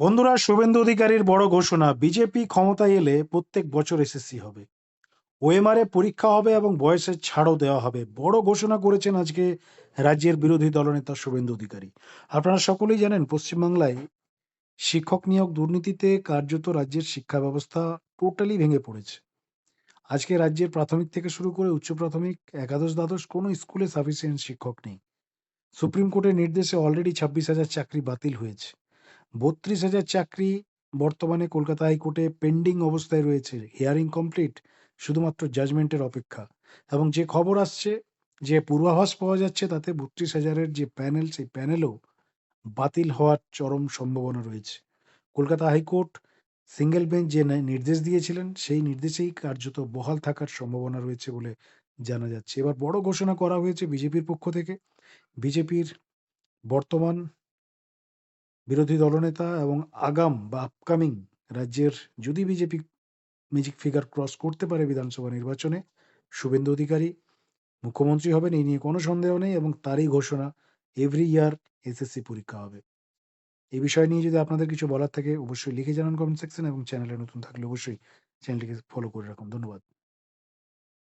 বন্ধুরা, শুভেন্দু অধিকারীর বড় ঘোষণা, বিজেপি ক্ষমতায় এলে প্রত্যেক বছর এসএসসি হবে। ওএমআর পরীক্ষা হবে এবং বয়সের ছাড়ও দেওয়া হবে। বড় ঘোষণা করেছেন আজকে রাজ্যের বিরোধী দলনেতা শুভেন্দু অধিকারী। আপনারা সকলেই জানেন, পশ্চিমবাংলায় শিক্ষক নিয়োগ দুর্নীতিতে কার্যত রাজ্যের শিক্ষা ব্যবস্থা টোটালি ভেঙে পড়েছে। আজকে রাজ্যের প্রাথমিক থেকে শুরু করে উচ্চ প্রাথমিক, একাদশ, দ্বাদশ কোনো স্কুলে সাফিসিয়েন্ট শিক্ষক নেই। সুপ্রিম কোর্টের নির্দেশে অলরেডি ছাব্বিশ হাজার চাকরি বাতিল হয়েছে। বত্রিশ হাজার চাকরি বর্তমানে কলকাতা হাইকোর্টে পেন্ডিং অবস্থায় রয়েছে। হিয়ারিং কমপ্লিট, শুধুমাত্র জাজমেন্টের অপেক্ষা। এবং যে খবর আসছে, যে পূর্বাভাস পাওয়া যাচ্ছে, তাতে বত্রিশ হাজারের যে প্যানেল, সেই প্যানেলও বাতিল হওয়ার চরম সম্ভাবনা রয়েছে। কলকাতা হাইকোর্ট সিঙ্গেল বেঞ্চ যে নির্দেশ দিয়েছিলেন, সেই নির্দেশেই কার্যত বহাল থাকার সম্ভাবনা রয়েছে বলে জানা যাচ্ছে। এবার বড় ঘোষণা করা হয়েছে বিজেপির পক্ষ থেকে। বিজেপির বর্তমান বিরোধী দলনেতা এবং আগাম বা আপকামিং রাজ্যের যদি বিজেপি ম্যাজিক ফিগার ক্রস করতে পারে বিধানসভা নির্বাচনে, শুভেন্দু অধিকারী, মুখ্যমন্ত্রী হবেন এই নিয়ে কোনো সন্দেহ নেই এবং তারই ঘোষণা এভরি ইয়ার এসএসসি পরীক্ষা হবে। এই বিষয় নিয়ে যদি আপনাদের কিছু বলার থাকে, অবশ্যই লিখে জানান কমেন্ট সেকশন এবং চ্যানেলে নতুন থাকলে অবশ্যই চ্যানেলটিকে ফলো করে রাখুন। ধন্যবাদ।